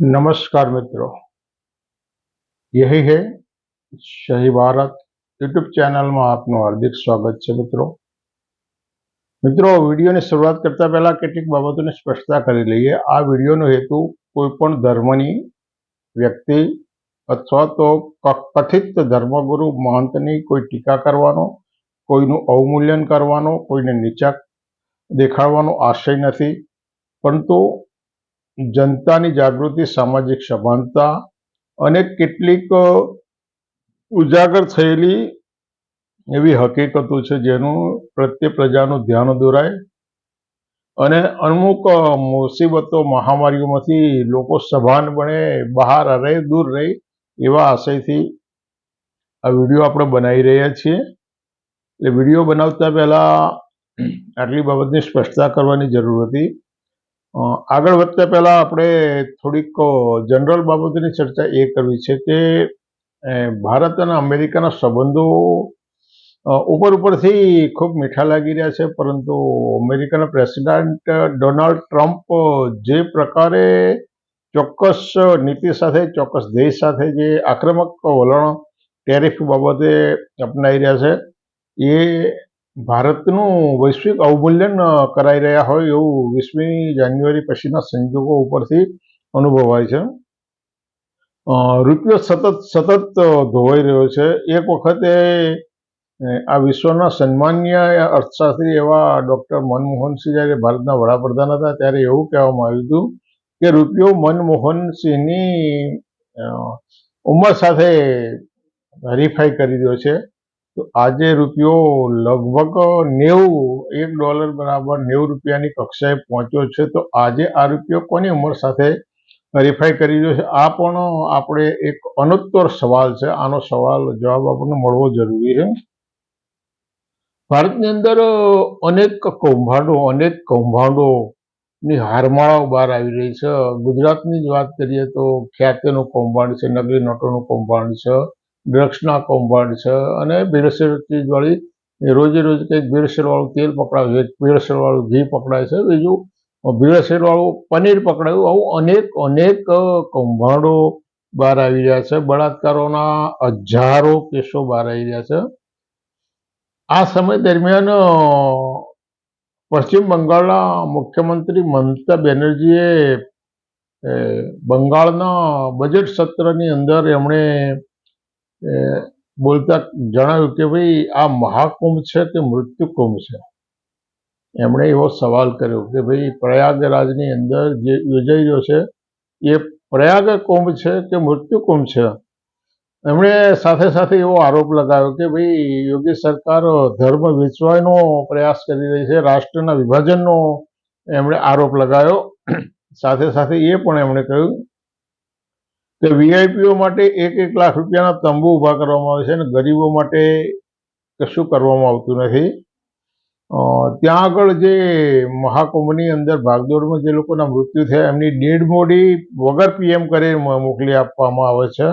नमस्कार मित्रों यही है સહી ભારત યુટ્યુબ ચેનલમાં આપનું હાર્દિક સ્વાગત છે મિત્રો મિત્રો વિડીયોની શરૂઆત કરતા પહેલા કેટલીક બાબતોની સ્પષ્ટતા કરી લઈએ આ વિડીયોનો હેતુ કોઈ પણ ધર્મની વ્યક્તિ અથવા તો ક- કથિત ધર્મગુરુ મહંતની કોઈ ટીકા કરવાનો કોઈનું અવમૂલ્યન કરવાનો કોઈને નીચા દેખાડવાનો આશય નથી પરંતુ જનતાની જાગૃતિ, સામાજિક સભાનતા અને કેટલીક ઉજાગર થયેલી એવી હકીકતો છે જેનું પ્રત્યે પ્રજાનું ધ્યાન દોરાય અને અમુક મુસીબતો, મહામારીઓમાંથી લોકો સભાન બને, બહાર રહે, દૂર રહે એવા આશયથી આ વીડિયો આપણે બનાવી રહ્યા છીએ. એટલે વીડિયો બનાવતા પહેલાં આટલી બાબતની સ્પષ્ટતા કરવાની જરૂર હતી. આગળ વધતા પહેલા આપણે થોડીક જનરલ બાબતોની ચર્ચા એ કરવી છે કે ભારત અને અમેરિકાના સંબંધો ઉપર ઉપરથી ખૂબ મીઠા લાગી રહ્યા છે, પરંતુ અમેરિકાના પ્રેસિડેન્ટ ડોનાલ્ડ ટ્રમ્પ જે પ્રકારે ચોક્કસ નીતિ સાથે, ચોક્કસ દેશ સાથે જે આક્રમક વલણ, ટેરિફ બાબતે અપનાવી રહ્યા છે, એ ભારતનું વૈશ્વિક અવમૂલ્યન કરાઈ રહ્યા હોય એવું વીસમી જાન્યુઆરી પછીના સંજોગો ઉપરથી અનુભવાય છે. રૂપિયો સતત સતત ધોવાઈ રહ્યો છે. એક વખતે આ વિશ્વના સન્માનીય અર્થશાસ્ત્રી એવા ડૉક્ટર મનમોહનસિંહ જ્યારે ભારતના વડાપ્રધાન હતા, ત્યારે એવું કહેવામાં આવ્યું હતું કે રૂપિયો મનમોહનસિંહની ઉંમર સાથે હરીફાઈ કરી રહ્યો છે. તો આજે રૂપિયો લગભગ નેવું, એક ડોલર બરાબર નેવું રૂપિયાની કક્ષાએ પહોંચ્યો છે. તો આજે આ રૂપિયો કોની ઉંમર સાથે હરીફાઈ કરી રહ્યો છે? આ પણ આપણે એક અનુત્તર સવાલ છે. આનો સવાલ જવાબ આપણને મળવો જરૂરી છે. ભારતની અંદર અનેક કૌભાંડો અનેક કૌભાંડો ની હારમાળાઓ બહાર આવી રહી છે. ગુજરાતની જ વાત કરીએ તો ખ્યાતિનું કૌભાંડ છે, નકલી નોટોનું કૌભાંડ છે. ડ્રગ્સના કૌભાંડ છે અને ભેળસેળ ચીજવાળી રોજે રોજ કંઈક ભેળસેળવાળું તેલ પકડાયું છે ભેળસેળવાળું ઘી પકડાય છે, બીજું ભેળસેળવાળું પનીર પકડાયું, આવું અનેક અનેક કૌભાંડો બહાર આવી રહ્યા છે, બળાત્કારોના હજારો કેસો બહાર આવી રહ્યા છે. આ સમય દરમિયાન પશ્ચિમ બંગાળના મુખ્યમંત્રી મમતા બેનર્જીએ બંગાળના બજેટ સત્રની અંદર એમણે બોલતા જણાવ્યું કે ભાઈ, આ મહાકુંભ છે કે મૃત્યુકુંભ છે. એમણે એવો સવાલ કર્યો કે ભાઈ, પ્રયાગરાજની અંદર જે યોજાઈ રહ્યો છે, એ પ્રયાગ કુંભ છે કે મૃત્યુકુંભ છે? એમણે સાથે સાથે એવો આરોપ લગાવ્યો કે ભાઈ, યોગી સરકાર ધર્મ વેચવાનો પ્રયાસ કરી રહી છે, રાષ્ટ્રના વિભાજનનો એમણે આરોપ લગાવ્યો. સાથે સાથે એ પણ એમણે કહ્યું કે વીઆઈપીઓ માટે એક એક લાખ રૂપિયાના તંબુ ઊભા કરવામાં આવે છે અને ગરીબો માટે કશું કરવામાં આવતું નથી. ત્યાં આગળ જે મહાકુંભની અંદર ભાગદોડમાં જે લોકોના મૃત્યુ થયા, એમની નીડ મોડી વગર પીએમ કરી મોકલી આપવામાં આવે છે.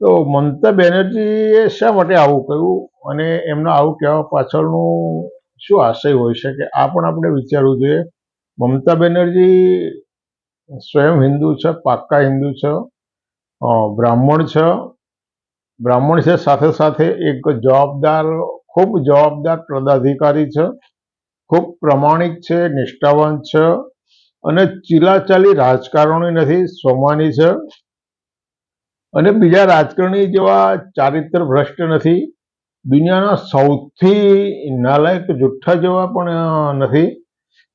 તો મમતા બેનર્જીએ શા માટે આવું કહ્યું? અને એમના આવું કહેવા પાછળનું શું આશય હોઈ શકે આ પણ આપણે વિચારવું જોઈએ? મમતા બેનર્જી સ્વયં હિન્દુ છે, પાક્કા હિન્દુ છે. બ્રાહ્મણ છે. બ્રાહ્મણ છે, સાથે સાથે એક જવાબદાર, ખૂબ જવાબદાર પદાધિકારી છે. ખૂબ પ્રમાણિક છે નિષ્ઠાવાન છે અને ચીલાચાલી રાજકારણી નથી સોમાની છે. અને બીજા રાજકારણી જેવા ચારિત્ર ભ્રષ્ટ નથી. દુનિયાના સૌથી નાલાયક જુઠ્ઠા જેવા પણ નથી.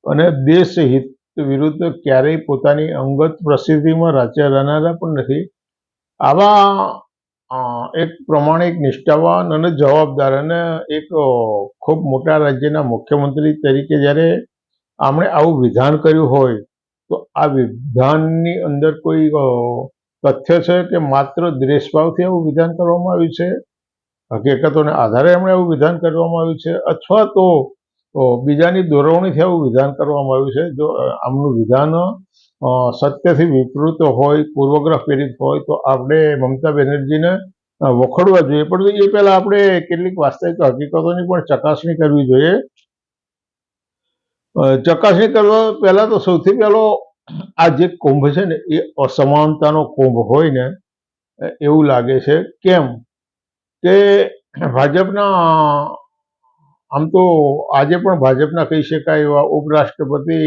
અને દેશ હિત વિરુદ્ધ ક્યારેય પોતાની અંગત પ્રસિદ્ધિમાં રાચ્યા રહેનારા પણ નથી. આવા એક પ્રમાણિક નિષ્ઠાવાન અને જવાબદાર અને એક ખૂબ મોટા રાજ્યના મુખ્યમંત્રી તરીકે જ્યારે આમણે આવું વિધાન કર્યું હોય, તો આ વિધાનની અંદર કોઈ તથ્ય છે કે માત્ર દ્વેષભાવથી આવું વિધાન કરવામાં આવ્યું છે? હકીકતોને આધારે એમણે આવું વિધાન કરવામાં આવ્યું છે? અથવા તો બીજાની દોરવણીથી આવું વિધાન કરવામાં આવ્યું છે. જો આમનું વિધાન સત્યથી વિપરીત હોય, પૂર્વગ્રહ પ્રેરિત હોય, તો આપણે મમતા બેનર્જીને વખોડવા જોઈએ. પણ એ પહેલાં આપણે કેટલીક વાસ્તવિક હકીકતોની પણ ચકાસણી કરવી જોઈએ. ચકાસણી કરવા પહેલા તો સૌથી પહેલો આ જે કુંભ છે ને, એ અસમાનતાનો કુંભ હોય ને એવું લાગે છે. કેમ? કે ભાજપના આમ તો આજે પણ ભાજપના કહી શકાય એવા ઉપરાષ્ટ્રપતિ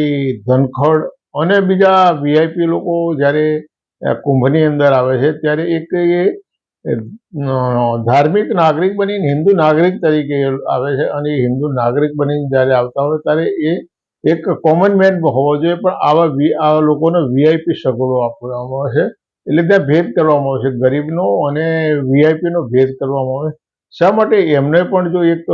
ધનખડ અને બીજા વીઆઈપી લોકો જ્યારે કુંભની અંદર આવે છે, ત્યારે એક એ ધાર્મિક નાગરિક બનીને હિન્દુ નાગરિક તરીકે આવે છે અને હિન્દુ નાગરિક બનીને જ્યારે આવતા હોય ત્યારે એ એક કોમન મેન હોવો જોઈએ, પણ આવા આવા લોકોને વીઆઈપી સગવડો આપવામાં આવે છે. એટલે ત્યાં ભેદ કરવામાં આવે છે. ગરીબનો અને વીઆઈપીનો ભેદ કરવામાં આવે શા માટે? એમને પણ જો એક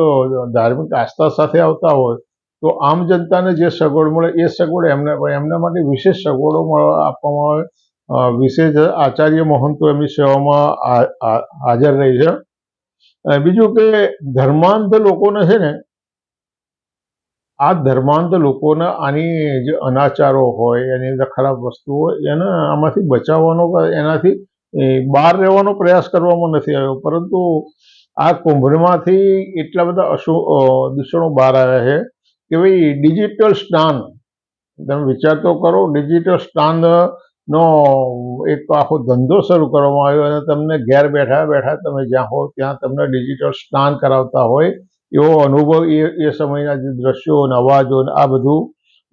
ધાર્મિક આસ્થા સાથે આવતા હોય, તો આમ જનતાને જે સગવડ મળે, એ સગવડ એમને, એમના માટે વિશેષ સગવડો આપવામાં આવે. વિશેષ આચાર્ય મહંતો એમની સેવામાં હાજર રહી છે. બીજું કે ધર્માંધ લોકોને છે ને, આ ધર્માંધ લોકોને આની જે અનાચારો હોય, એની અંદર ખરાબ વસ્તુ હોય, એને આમાંથી બચાવવાનો, એનાથી બહાર રહેવાનો પ્રયાસ કરવામાં નથી આવ્યો. પરંતુ આ કુંભમાંથી એટલા બધા અશુ દૂષણો બહાર આવ્યા છે કે ભાઈ ડિજિટલ સ્નાન, તમે વિચાર તો કરો, ડિજિટલ સ્નાનનો એક આખો ધંધો શરૂ કરવામાં આવ્યો અને તમને ઘેર બેઠા બેઠા તમે જ્યાં હો ત્યાં તમને ડિજિટલ સ્નાન કરાવતા હોય, એવો અનુભવ એ એ સમયના જે દ્રશ્યો અને અવાજો આ બધું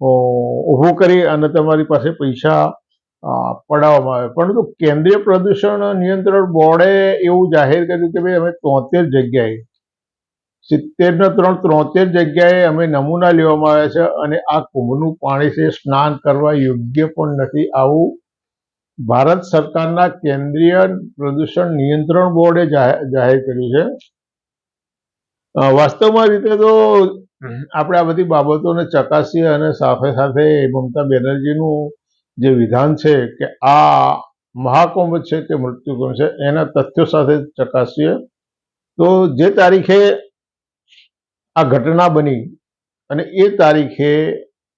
ઊભું કરી અને તમારી પાસે પૈસા પડાવવામાં આવે. પરંતુ કેન્દ્રીય પ્રદૂષણ નિયંત્રણ બોર્ડે એવું જાહેર કર્યું કે ભાઈ અમે તોતેર જગ્યાએ, સિત્તેરના ત્રણ ત્રોતેર જગ્યાએ અમે નમૂના લેવામાં આવ્યા છે અને આ કુંભનું પાણી છે, સ્નાન કરવા યોગ્ય પણ નથી. આવું ભારત સરકારના કેન્દ્રીય પ્રદૂષણ નિયંત્રણ બોર્ડે જાહેર કર્યું છે. વાસ્તવમાં રીતે તો આપણે આ બધી બાબતોને ચકાસીએ અને સાથે સાથે મમતા બેનર્જીનું જે વિધાન છે કે આ મહાકુંભ છે કે મૃત્યુકુંભ છે, એના તથ્યો સાથે ચકાસીએ. તો જે તારીખે આ ઘટના બની અને એ તારીખે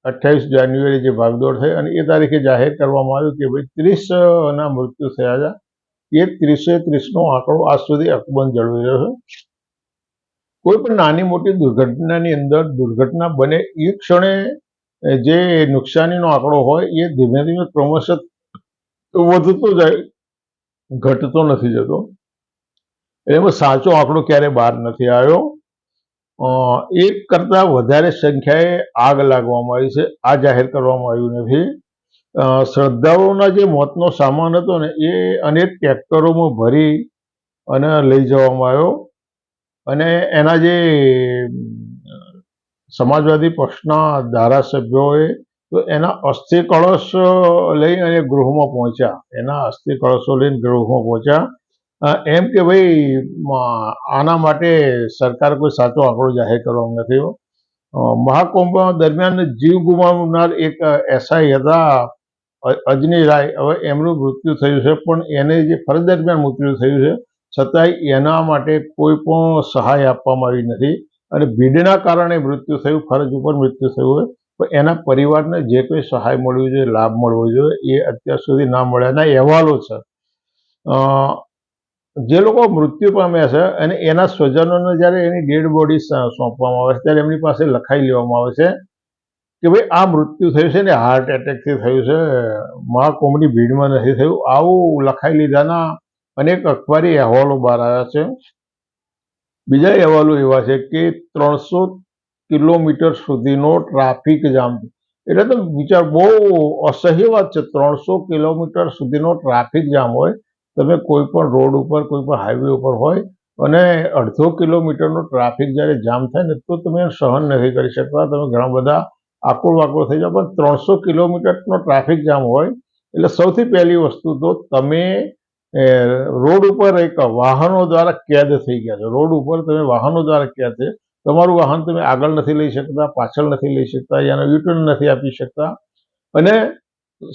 અઠ્યાવીસ જાન્યુઆરી જે ભાગદોડ થઈ અને એ તારીખે જાહેર કરવામાં આવ્યું કે ભાઈ ત્રીસના મૃત્યુ થયા છે, એ ત્રીસે ત્રીસનો આંકડો આજ સુધી અકબંધ જળવી રહ્યો છે. કોઈ પણ નાની મોટી દુર્ઘટનાની અંદર દુર્ઘટના બને એ ક્ષણે જે નુકસાનીનો આંકડો હોય, એ ધીમે ધીમે ક્રમશઃ વધતો જાય, ઘટતો નથી જતો. એમાં સાચો આંકડો ક્યારે બહાર નથી આવ્યો? એક કરતાં વધારે સંખ્યાએ આગ લાગવામાં આવી છે. આ જાહેર કરવામાં આવ્યું નથી. શ્રદ્ધાળુઓના જે મોતનો સામાન હતો ને, એ અનેક ટ્રેક્ટરોમાં ભરી અને લઈ જવામાં આવ્યો. અને એના જે સમાજવાદી પક્ષના ધારાસભ્યોએ તો એના અસ્થિ કળશ લઈ અને ગૃહમાં પહોંચ્યા. એના અસ્થિ કળશો લઈને ગૃહમાં પહોંચ્યા. એમ કે ભાઈ આના માટે સરકાર કોઈ સાચો આંકડો જાહેર કરવામાં નથી. મહાકુંભ દરમિયાન જીવ ગુમાવનાર એક એસઆઈ હતા અજની રાય. હવે એમનું મૃત્યુ થયું છે, પણ એને જે ફરજ દરમિયાન મૃત્યુ થયું છે, છતાંય એના માટે કોઈ પણ સહાય આપવામાં આવી નથી. અને ભીડના કારણે મૃત્યુ થયું, ફરજ ઉપર મૃત્યુ થયું હોય પણ એના પરિવારને જે કોઈ સહાય મળવી જોઈએ, લાભ મળવો જોઈએ, એ અત્યાર સુધી ના મળ્યાના અહેવાલો છે. જે લોકો મૃત્યુ પામ્યા છે અને એના સ્વજનોને જ્યારે એની ડેડ બોડી સોંપવામાં આવે છે, ત્યારે એમની પાસે લખાઈ લેવામાં આવે છે કે ભાઈ, આ મૃત્યુ થયું છે ને હાર્ટ એટેકથી થયું છે, મહાકુંભની ભીડમાં નથી થયું. આવું લખાઈ લીધાના અનેક અખબારી અહેવાલો બહાર આવ્યા છે. બીજા અહેવાલો એવા છે કે ત્રણસો કિલોમીટર સુધીનો ટ્રાફિક જામ એટલે તો વિચાર બહુ અસહ્ય વાત છે. ત્રણસો કિલોમીટર સુધીનો ટ્રાફિક જામ હોય, તમે કોઈ પણ રોડ ઉપર, કોઈ પણ હાઈવે ઉપર હોય અને અડધો કિલોમીટરનો ટ્રાફિક જ્યારે જામ થાય ને, તો તમે સહન નથી કરી શકતા. તમે ઘણા બધા આકુળ વાકુળ થઈ જાઓ. પણ ત્રણસો કિલોમીટરનો ટ્રાફિક જામ હોય, એટલે સૌથી પહેલી વસ્તુ તો તમે એ, રોડ ઉપર એક વાહનો દ્વારા કેદ થઈ ગયા છે. રોડ ઉપર તમે વાહનો દ્વારા કેદ છે. તમારું વાહન તમે આગળ નથી લઈ શકતા પાછળ નથી લઈ શકતા એને યુટર્ન નથી આપી શકતા. અને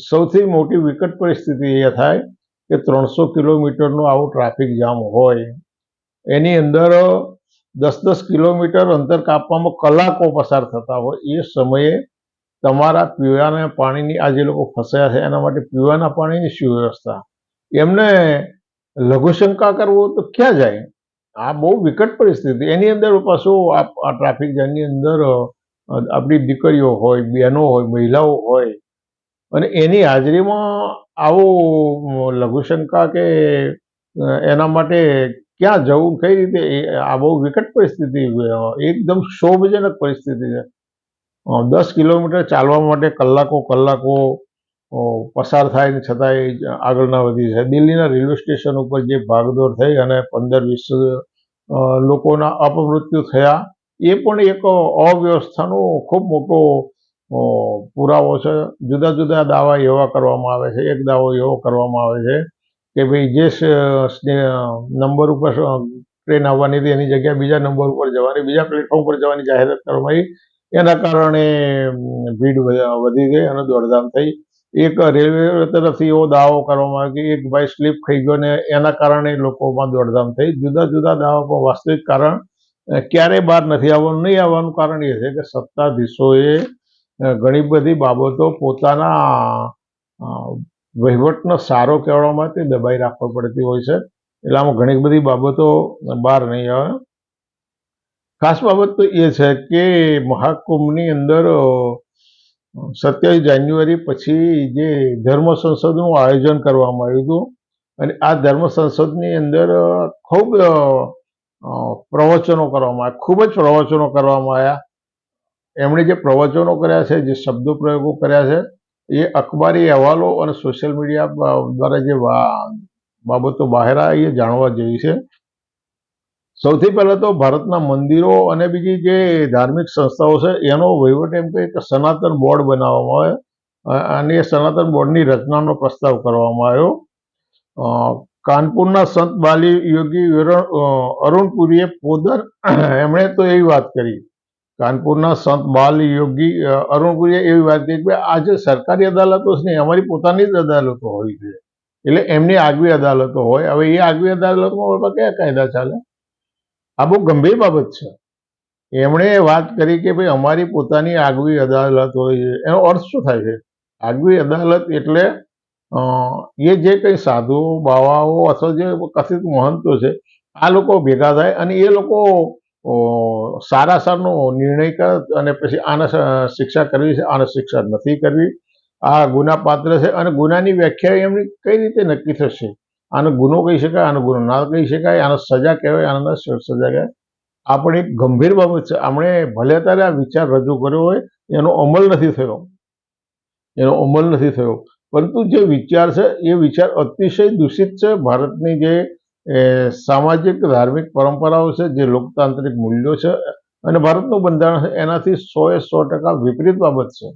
સૌથી મોટી વિકટ પરિસ્થિતિ એ થાય કે ત્રણસો કિલોમીટરનો આવો ટ્રાફિક જામ હોય. એની અંદર દસ દસ કિલોમીટર અંતર કાપવામાં કલાકો પસાર થતા હોય. એ સમયે તમારા પીવાના પાણીની આ જે લોકો ફસાયા છે એના માટે પીવાના પાણીની શું વ્યવસ્થા એમને લઘુશંકા કરવો તો ક્યાં જાય? આ બહુ વિકટ પરિસ્થિતિ. એની અંદર પાછું આ ટ્રાફિક જામની અંદર આપણી દીકરીઓ હોય, બહેનો હોય, મહિલાઓ હોય, અને એની હાજરીમાં આવો લઘુશંકા કે એના માટે ક્યાં જવું, કઈ રીતે આ બહુ વિકટ પરિસ્થિતિ એકદમ શોભજનક પરિસ્થિતિ છે. દસ કિલોમીટર ચાલવા માટે કલાકો કલાકો પસાર થાય ને છતાંય આગળ ના વધી છે દિલ્હીના રેલવે સ્ટેશન ઉપર જે ભાગદોડ થઈ અને પંદર વીસ લોકોના અપમૃત્યુ થયા, એ પણ એક અવ્યવસ્થાનો ખૂબ મોટો પુરાવો છે. જુદા જુદા દાવા એવા કરવામાં આવે છે. એક દાવો એવો કરવામાં આવે છે કે ભાઈ જે નંબર ઉપર ટ્રેન આવવાની હતી એની જગ્યાએ બીજા નંબર ઉપર જવાની, બીજા પ્લેટફોર્મ પર જવાની જાહેરાત કરવામાં આવી. એના કારણે ભીડ વધી ગઈ અને દોડધામ થઈ. એક રેલવે તરફથી એવો દાવો કરવામાં આવ્યો કે એક ભાઈ સ્લીપ ખાઈ ગયો ને એના કારણે લોકોમાં દોડધામ થઈ. જુદા જુદા દાવાઓ વાસ્તવિક કારણ ક્યારેય બહાર નથી આવવાનું. નહીં આવવાનું કારણ એ છે કે સત્તાધીશોએ ઘણી બધી બાબતો પોતાના વહીવટનો સારો કહેવા માટે દબાઈ રાખવા પડતી હોય છે. એટલે આમાં ઘણી બધી બાબતો બહાર નહીં આવે. ખાસ બાબત તો એ છે કે મહાકુંભની અંદર સત્યાવીસ જાન્યુઆરી પછી જે ધર્મ સંસદનું આયોજન કરવામાં આવ્યું હતું અને આ ધર્મ સંસદની અંદર ખૂબ પ્રવચનો કરવામાં આવ્યા, ખૂબ જ પ્રવચનો કરવામાં આવ્યા. એમણે જે પ્રવચનો કર્યા છે, જે શબ્દો પ્રયોગો કર્યા છે, એ અખબારી અહેવાલો અને સોશિયલ મીડિયા દ્વારા જે બાબતો બહાર આવી એ જાણવા જેવી છે. સૌથી પહેલા તો ભારતના મંદિરો અને બીજી જે ધાર્મિક સંસ્થાઓ છે, એનો વહીવટ એમ કે એક સનાતન બોર્ડ બનાવવામાં આવે અને એ સનાતન બોર્ડની રચનાનો પ્રસ્તાવ કરવામાં આવ્યો. કાનપુરના સંત બાલી યોગી અરુણપુરીએ પોદર, એમણે તો એવી વાત કરી. કાનપુરના સંત બાલ યોગી અરુણપુરીએ એવી વાત કરી કે આ જે સરકારી અદાલતો છે ને, અમારી પોતાની જ અદાલતો હોવી જોઈએ. એટલે એમની આગવી અદાલતો હોય. હવે એ આગવી અદાલતમાં કયા કાયદા ચાલે? આ બહુ ગંભીર બાબત છે. એમણે વાત કરી કે ભાઈ, અમારી પોતાની આગવી અદાલત હોય છે. એનો અર્થ શું થાય છે? આગવી અદાલત એટલે એ જે કંઈ સાધુઓ, બાવાઓ અથવા જે કથિત મહંતો છે, આ લોકો ભેગા થાય અને એ લોકો સારા સારનો નિર્ણય કરે અને પછી આને શિક્ષા કરવી છે. આને શિક્ષા નથી કરવી. આ ગુના પાત્ર છે અને ગુનાની વ્યાખ્યા એમની કઈ રીતે નક્કી થશે? આનો ગુનો કહી શકાય, આનો ગુનો ના કહી શકાય, આનો સજા કહેવાય, આનો સજા કહેવાય. આ પણ એક ગંભીર બાબત છે. આપણે ભલે ત્યારે આ વિચાર રજૂ કર્યો હોય, એનો અમલ નથી થયો. એનો અમલ નથી થયો. પરંતુ જે વિચાર છે, એ વિચાર અતિશય દૂષિત છે. ભારતની જે સામાજિક, ધાર્મિક પરંપરાઓ છે, જે લોકતાંત્રિક મૂલ્યો છે, અને ભારતનું બંધારણ છે, એનાથી સો એ સો ટકા વિપરીત બાબત છે.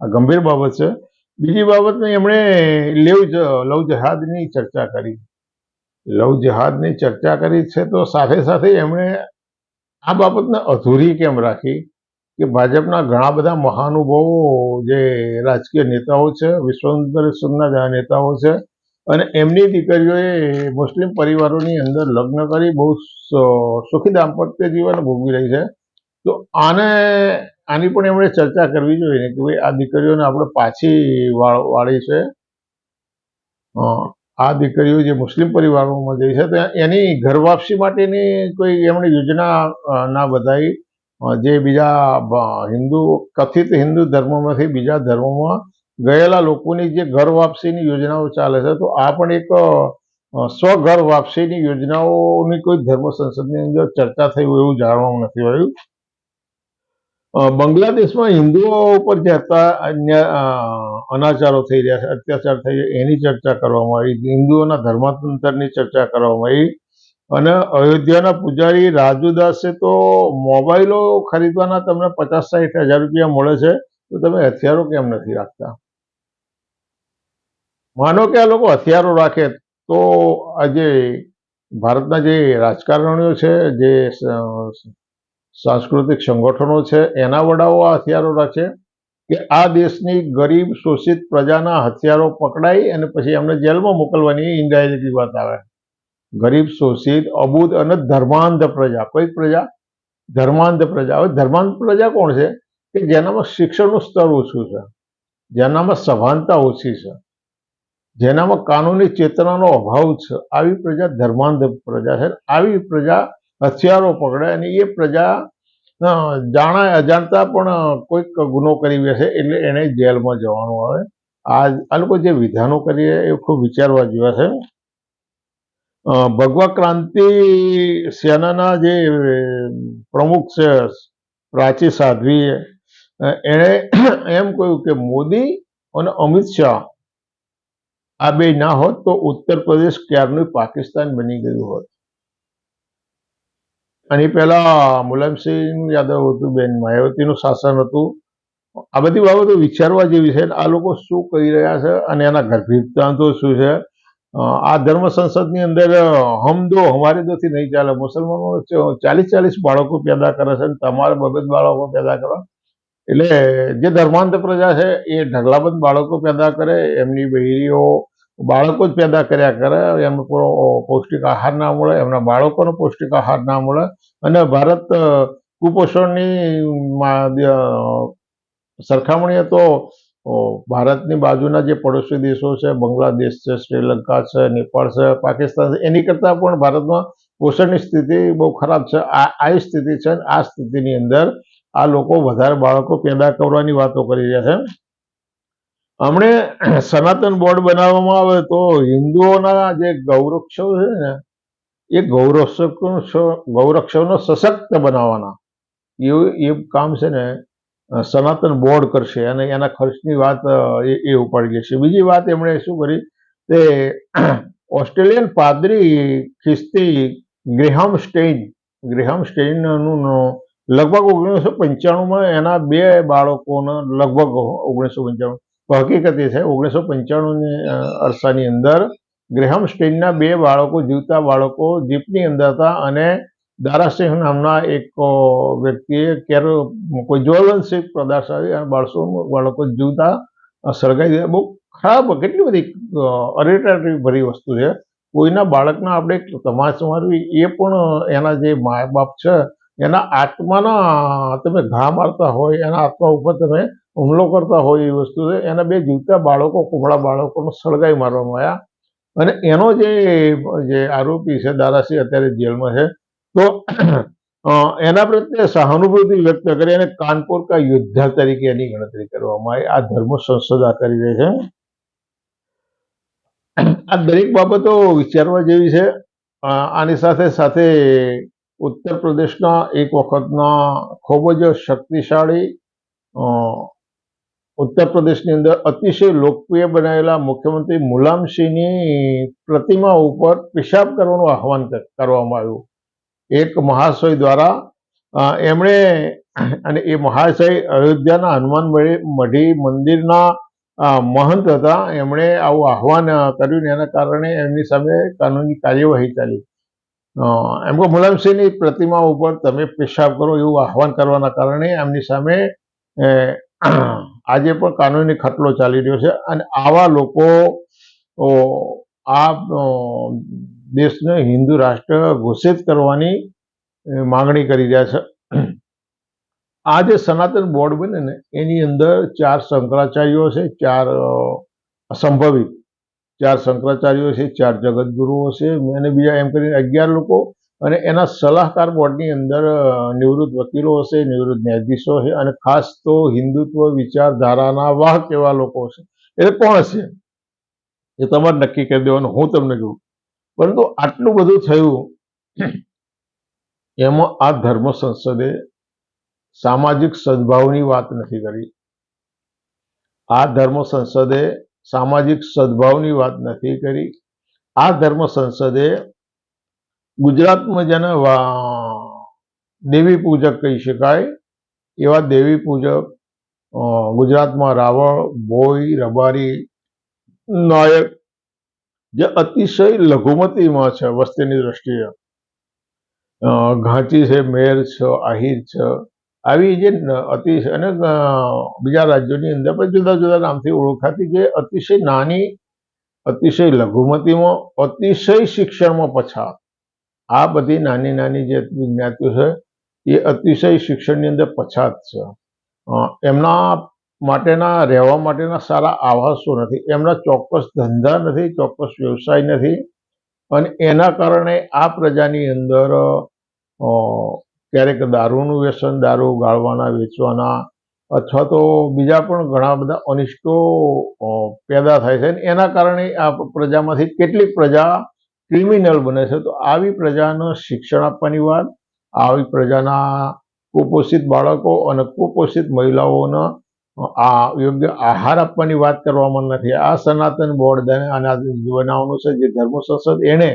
આ ગંભીર બાબત છે. બીજી બાબતની એમણે લેવ લવ જહાદની ચર્ચા કરી. લવ જહાદની ચર્ચા કરી છે તો સાથે સાથે એમણે આ બાબતને અધૂરી કેમ રાખી કે ભાજપના ઘણા બધા મહાનુભાવો જે રાજકીય નેતાઓ છે વિશ્વ પરિષદના જે નેતાઓ છે અને એમની દીકરીઓએ મુસ્લિમ પરિવારોની અંદર લગ્ન કરી બહુ સુખી દાંપત્ય જીવન ભોગવી રહી છે. તો આને આની પણ એમણે ચર્ચા કરવી જોઈએ ને કે ભાઈ આ દીકરીઓને આપણે પાછી વાળી છે. આ દીકરીઓ જે મુસ્લિમ પરિવારોમાં જઈ છે એની ઘર વાપસી માટેની કોઈ એમણે યોજના ના બતાવી. જે બીજા હિન્દુ, કથિત હિન્દુ ધર્મમાંથી બીજા ધર્મોમાં ગયેલા લોકોની જે ઘર વાપસીની યોજનાઓ ચાલે છે, તો આ પણ એક સ્વઘર વાપસીની યોજનાઓની કોઈ ધર્મ સંસદની અંદર ચર્ચા થઈ હોય એવું જાણવા નથી આવ્યું બાંગ્લાદેશમાં હિન્દુઓ ઉપર જે અન્ય અનાચારો થઈ રહ્યા છે, અત્યાચાર થઈ રહ્યા એની ચર્ચા કરવામાં આવી. હિન્દુઓના ધર્માંતરની ચર્ચા કરવામાં આવી. અને અયોધ્યાના પૂજારી રાજુદાસે તો મોબાઈલો ખરીદવાના તમને પચાસ સાઠ હજાર રૂપિયા મળે છે, તો તમે હથિયારો કેમ નથી રાખતા? માનો કે આ લોકો હથિયારો રાખે, તો આજે ભારતના જે રાજકારણીઓ છે, જે સાંસ્કૃતિક સંગઠનો છે, એના વડાઓ આ હથિયારો રાખે કે આ દેશની ગરીબ શોષિત પ્રજાના હથિયારો પકડાઈ અને પછી એમને જેલમાં મોકલવાની ઇન્ડાયરેક્ટલી વાત આવે. ગરીબ, શોષિત અબૂધ અને ધર્માંધ પ્રજા કોઈ પ્રજા? ધર્માંધ પ્રજા. હવે ધર્માંધ પ્રજા કોણ છે? કે જેનામાં શિક્ષણનું સ્તર ઓછું છે, જેનામાં સભાનતા ઓછી છે, જેનામાં કાનૂની ચેતનાનો અભાવ છે. આવી પ્રજા ધર્માંધ પ્રજા છે. આવી પ્રજા હથિયારો પકડે અને એ પ્રજા જાણા અજાણતા પણ કોઈક ગુનો કરી બેસે એટલે એને જેલમાં જવાનું આવે. આ લોકો જે વિધાનો કરીએ એ ખૂબ વિચારવા જેવા છે. ભગવા ક્રાંતિ સેનાના જે પ્રમુખ છે, પ્રાચી સાધ્વી એણે એમ કહ્યું કે મોદી અને અમિત શાહ આ બે ના હોત તો ઉત્તર પ્રદેશ ક્યારનું પાકિસ્તાન બની ગયું હોત. આની પહેલા મુલાયમસિંહ યાદવ હતું બેન માયાવતીનું શાસન હતું. આ બધી બાબતો વિચારવા જેવી છે. આ લોકો શું કહી રહ્યા છે અને એના ગર્ભિતાંતો શું છે? આ ધર્મ સંસદની અંદર હમ દો હમારે દો નહીં ચાલે. મુસલમાનો ચાલીસ ચાલીસ બાળકો પેદા કરે છે અને તમારે બબે બાળકો પેદા કરો. એટલે જે ધર્માંત પ્રજા છે એ ઢગલાબંધ બાળકો પેદા કરે. એમની બહેરીઓ બાળકો જ પેદા કર્યા કરે એમને પૂરો પૌષ્ટિક આહાર ના મળે, એમના બાળકોનો પૌષ્ટિક આહાર ના મળે. અને ભારત કુપોષણની સરખામણીએ તો ભારતની બાજુના જે પડોશી દેશો છે, બાંગ્લાદેશ છે, શ્રીલંકા છે, નેપાળ છે, પાકિસ્તાન છે, એની કરતાં પણ ભારતમાં પોષણની સ્થિતિ બહુ ખરાબ છે. આ આ સ્થિતિ છે આ સ્થિતિની અંદર આ લોકો વધારે બાળકો પેદા કરવાની વાતો કરી રહ્યા છે. હમણે સનાતન બોર્ડ બનાવવામાં આવે તો હિન્દુઓના જે ગૌરક્ષો છે ને, એ ગૌરક્ષકો ગૌરક્ષોનો સશક્ત બનાવવાના. એવું એ કામ છે ને, સનાતન બોર્ડ કરશે અને એના ખર્ચની વાત એ ઉપાડી લેશે બીજી વાત એમણે શું કરી? તે ઓસ્ટ્રેલિયન પાદરી ખ્રિસ્તી ગ્રેહામ સ્ટેઇન, ગ્રેહામ સ્ટેઇનનું લગભગ ઓગણીસો પંચાણુંમાં એના બે બાળકોના, લગભગ ઓગણીસો પંચાણું હકીકત એ છે ઓગણીસો પંચાણુંની અરસાની અંદર ગ્રેહામ સ્ટેનના બે બાળકો, જીવતા બાળકો જીપની અંદર હતા અને દારાસિંહ નામના એક વ્યક્તિએ કેર કોઈ જ્વલનશીલ પદાર્થ આવી અને બાળસો, બાળકો જીવતા સળગાવી દીધા. બહુ ખરાબ, કેટલી બધી અરેટાટી ભરી વસ્તુ છે. કોઈના બાળકના આપણે તમાશ મારવી, એ પણ એના જે મા બાપ છે, એના આત્માના તમે ઘા મારતા હોય, એના આત્મા ઉપર તમે હુમલો કરતા હોય એ વસ્તુ છે એના બે જીવતા બાળકો કુમળા બાળકોને સળગાઈ મારવામાં આવ્યા. અને એનો જે જે આરોપી છે, દારાસિંહ અત્યારે જેલમાં છે, તો એના પ્રત્યે સહાનુભૂતિ વ્યક્ત કરી અને કાનપુર કા યોદ્ધા તરીકે એની ગણતરી કરવામાં આવી. આ ધર્મ સંસદા કરી રહી છે. આ દરેક બાબતો વિચારવા જેવી છે. આની સાથે સાથે ઉત્તર પ્રદેશના એક વખતના ખૂબ જ શક્તિશાળી ઉત્તર પ્રદેશની અંદર અતિશય લોકપ્રિય બનાવેલા મુખ્યમંત્રી મુલામસિંહની પ્રતિમા ઉપર પેશાબ કરવાનું આહવાન કરવામાં આવ્યું. એક મહાશય દ્વારા એમણે, અને એ મહાશય અયોધ્યાના હનુમાન મઢી મંદિરના મહંત હતા. એમણે આવું આહવાન કર્યું એના કારણે એમની સામે કાનૂની કાર્યવાહી ચાલી. એમ કે મુલામસિંહની પ્રતિમા ઉપર તમે પેશાબ કરો એવું આહવાન કરવાના કારણે એમની સામે આજે પણ કાનૂની ખટલો ચાલી રહ્યો છે અને આવા લોકો આ દેશને હિન્દુ રાષ્ટ્ર ઘોષિત કરવાની માંગણી કરી રહ્યા છે. આ જે સનાતન બોર્ડ બને ને એની અંદર ચાર શંકરાચાર્યો છે ચાર અ, સંભવિત ચાર શંકરાચાર્યો છે ચાર જગતગુરુઓ છે અને બીજા એમ કરીને અગિયાર લોકો અને એના સલાહકાર બોર્ડની અંદર નિવૃત્ત વકીલો હશે, નિવૃત્ત ન્યાયાધીશો છે અને ખાસ તો હિન્દુત્વ વિચારધારાના વાહક એવા લોકો છે એટલે કોણ હશે? એ તમારે નક્કી કરી દેવાનું, હું તમને કહું પરંતુ આટલું બધું થયું, એમાં આ ધર્મ સંસદે સામાજિક સદભાવની વાત નથી કરી. આ ધર્મ સંસદે સામાજિક સદભાવની વાત નથી કરી. આ ધર્મ સંસદે ગુજરાતમાં જેને દેવી પૂજક કહી શકાય, એવા દેવી પૂજક ગુજરાતમાં રાવળ ભોઈ રબારી, નાયક, જે અતિશય લઘુમતીમાં છે, વસ્તીની દ્રષ્ટિએ. ઘાંચી છે, મેર છે, આહિર છે, આવી જે અતિશય અને બીજા રાજ્યોની અંદર પણ જુદા જુદા નામથી ઓળખાતી જે અતિશય નાની, અતિશય લઘુમતીમાં, અતિશય શિક્ષણમાં પછાત. આ બધી નાની નાની જે જ્ઞાતિઓ છે, એ અતિશય શિક્ષણની અંદર પછાત છે. એમના માટેના, રહેવા માટેના સારા આવાસો નથી. એમના ચોક્કસ ધંધા નથી, ચોક્કસ વ્યવસાય નથી. અને એના કારણે આ પ્રજાની અંદર ક્યારેક દારૂનું વ્યસન, દારૂ ગાળવાના, વેચવાના, અથવા તો બીજા પણ ઘણા બધા અનિષ્ટો પેદા થાય છે. એના કારણે આ પ્રજામાંથી કેટલીક પ્રજા ક્રિમિનલ બને છે. તો આવી પ્રજાને શિક્ષણ આપવાની વાત, આવી પ્રજાના કુપોષિત બાળકો અને કુપોષિત મહિલાઓને આ યોગ્ય આહાર આપવાની વાત કરવામાં નથી. આ સનાતન બોર્ડ આના બનાવવાનું છે, જે ધર્મ સંસદ એણે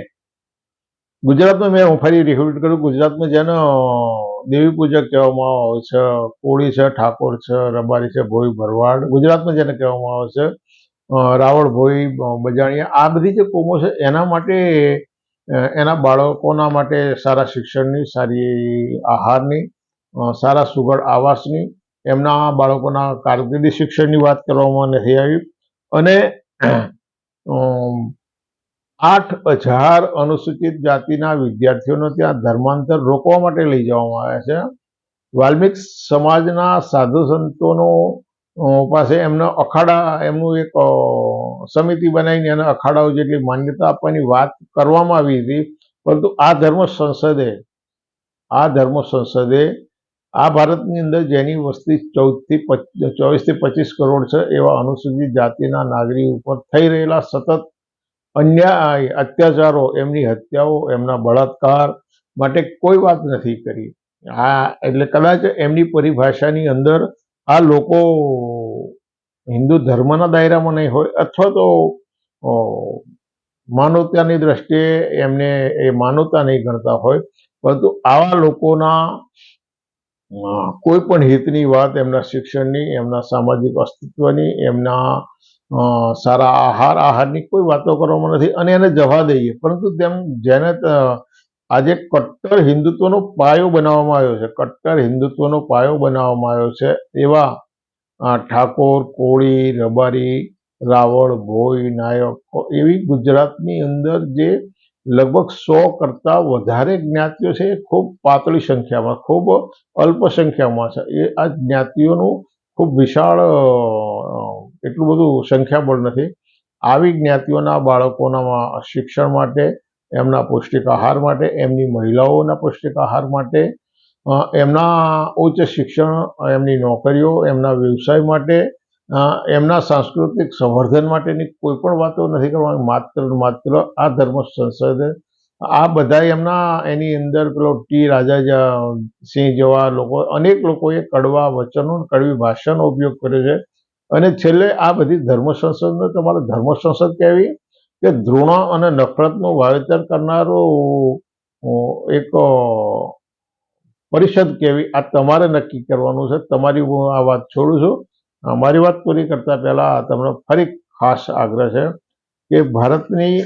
ગુજરાતમાં મેં હું ફરી રિક્રુટ કર્યું ગુજરાતમાં જેને દેવી પૂજક કહેવામાં આવે છે, કોળી છે, ઠાકોર છે, રબારી છે, ભોઈ ભરવાડ, ગુજરાતમાં જેને કહેવામાં આવે છે અ, રાવળ ભોઈ અ, બજાણિયા આ બધી જે કોમો છે એના માટે એના બાળકોના માટે સારા શિક્ષણની સારી આહારની સારા સુઘડ આવાસની એમના બાળકોના કારકિર્દી શિક્ષણની વાત કરવામાં નથી આવી. અને આઠ હજાર અનુસૂચિત જાતિના વિદ્યાર્થીઓને ત્યાં ધર્માંતર રોકવા માટે લઈ જવામાં આવ્યા છે. વાલ્મિક સમાજના સાધુ સંતોનો પાસે એમના અખાડા, એમનું એક સમિતિ બનાવીને એના અખાડાઓ જેટલી માન્યતા આપવાની વાત કરવામાં આવી હતી, પરંતુ આ ધર્મ સંસદે, આ ધર્મ સંસદે આ ભારતની અંદર જેની વસ્તી ચૌદથી ચોવીસથી પચીસ કરોડ છે, એવા અનુસૂચિત જાતિના નાગરિક ઉપર થઈ રહેલા સતત અન્યાય, અત્યાચારો, એમની હત્યાઓ, એમના બળાત્કાર માટે કોઈ વાત નથી કરી. આ, એટલે કદાચ એમની પરિભાષાની અંદર આ લોકો હિન્દુ ધર્મના દાયરામાં નહીં હોય, અથવા તો માનવતાની દ્રષ્ટિએ એમને એ માનવતા નહીં ગણતા હોય, પરંતુ આવા લોકોના કોઈ પણ હિતની વાત, એમના શિક્ષણની, એમના સામાજિક અસ્તિત્વની, એમના સારા આહાર, આહારની કોઈ વાતો કરવામાં નથી, અને એને જવા દઈએ. પરંતુ તેમ જેને આજે કટ્ટર હિન્દુત્વનો પાયો બનાવવામાં આવ્યો છે. કટ્ટર હિન્દુત્વનો પાયો બનાવવામાં આવ્યો છે. એવા ઠાકોર, કોળી, રબારી, રાવળ, ભોઈ, નાયક એવી ગુજરાતની અંદર જે લગભગ સો કરતાં વધારે જ્ઞાતિઓ છે એ ખૂબ પાતળી સંખ્યામાં, ખૂબ અલ્પ સંખ્યામાં છે. એ આ જ્ઞાતિઓનું ખૂબ વિશાળ એટલું બધું સંખ્યાબળ નથી. આવી જ્ઞાતિઓના બાળકોના શિક્ષણ માટે એમના પૌષ્ટિક આહાર માટે, એમની મહિલાઓના પૌષ્ટિક આહાર માટે એમના ઉચ્ચ શિક્ષણ, એમની નોકરીઓ, એમના વ્યવસાય માટે એમના સાંસ્કૃતિક સંવર્ધન માટેની કોઈ પણ વાતો નથી કરવાની. માત્ર માત્ર આ ધર્મ સંસદ, આ બધા એમના, એની અંદર પેલો ટી રાજા સિંહ જેવા લોકો, અનેક લોકોએ કડવા વચનો કડવી ભાષાનો ઉપયોગ કર્યો છે. અને છેલ્લે આ બધી ધર્મ સંસદને તમારે ધર્મ સંસદ કહેવી કે ધૃણ અને નફરતનું વાવેતર કરનારો એક પરિષદ કેવી, આ તમારે નક્કી કરવાનું છે. તમારી હું આ વાત છોડું છું. અમારી મારી વાત પૂરી કરતા પહેલા તમને ફરી ખાસ આગ્રહ છે કે ભારતની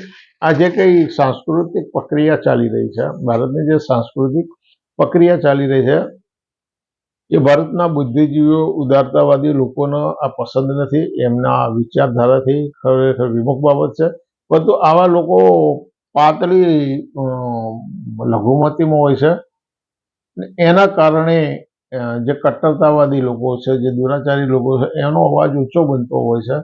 આ જે કંઈ સાંસ્કૃતિક પ્રક્રિયા ચાલી રહી છે, ભારતની જે સાંસ્કૃતિક પ્રક્રિયા ચાલી રહી છે, એ ભારતના બુદ્ધિજીવીઓ, ઉદારતાવાદી લોકોને આ પસંદ નથી. એમના વિચારધારાથી ખરેખર વિમુખ બાબત છે. પરંતુ આવા લોકો પાતળી લઘુમતીમાં હોય છે. એના કારણે જે કટ્ટરતાવાદી લોકો છે, જે દુરાચારી લોકો છે, એનો અવાજ ઊંચો બનતો હોય છે.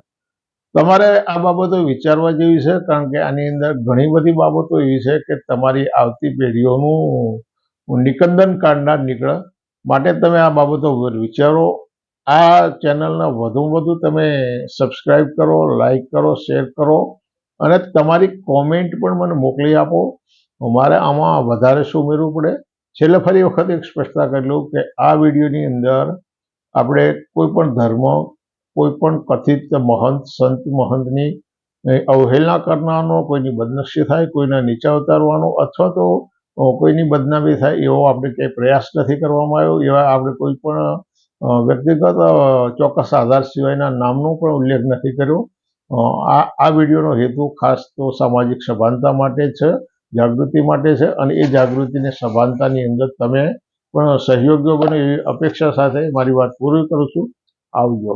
તમારે આ બાબતો વિચારવા જેવી છે? કારણ કે આની અંદર ઘણી બધી બાબતો એવી છે કે તમારી આવતી પેઢીઓનું નિકંદન કાઢનાર નીકળે. માટે તમે આ બાબતો વિચારો. આ ચેનલને વધુમાં વધુ તમે સબસ્ક્રાઈબ કરો લાઈક કરો, શેર કરો. અને તમારી કોમેન્ટ પણ મને મોકલી આપો. મારે આમાં વધારે શું ઉમેરવું પડે? છેલ્લે ફરી વખત એક સ્પષ્ટતા કરી લઉં કે આ વિડીયોની અંદર આપણે કોઈ પણ ધર્મ, કોઈ પણ કથિત મહંત, સંત મહંતની અવહેલના કરનારનો કોઈની બદનક્ષી થાય, કોઈના નીચા ઉતારવાનો અથવા તો કોઈની બદનામી થાય એવો આપણે ક્યાંય પ્રયાસ નથી કરવામાં આવ્યો. એવા આપણે કોઈ પણ વ્યક્તિગત ચોક્કસ આધાર સિવાયના નામનો પણ ઉલ્લેખ નથી કર્યો. આ આ વિડીયોનો હેતુ ખાસ તો સામાજિક સભાનતા માટે છે, જાગૃતિ માટે છે અને એ જાગૃતિને સભાનતાની અંદર તમે પણ સહયોગીઓ બને એવી અપેક્ષા સાથે મારી વાત પૂરી કરું છું. આવજો.